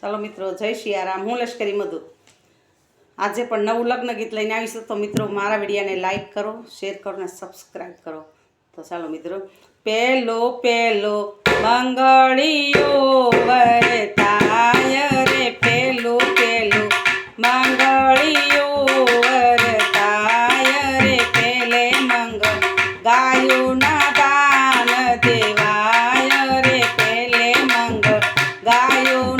ચાલો મિત્રો, જય શિયારામ હું લશ્કરી મધુ. આજે પણ નવું લગ્ન ગીત લઈને આવીશું, તો મિત્રો મારા વિડીયાને લાઈક કરો શેર કરો ને સબસ્ક્રાઈબ કરો. તો ચાલો મિત્રો પહેલો પહેલો મંગળીઓ વરતાય રે. પેલો પેલો મંગળીઓ વરતાય રે. પેલે મંગળ ગાયું ના દાન દેવાય રે. પેલે મંગળ ગાયું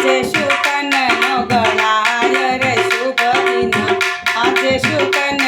આજે શુકન નો ગળાય રે શુભ દિન. આજે શુકન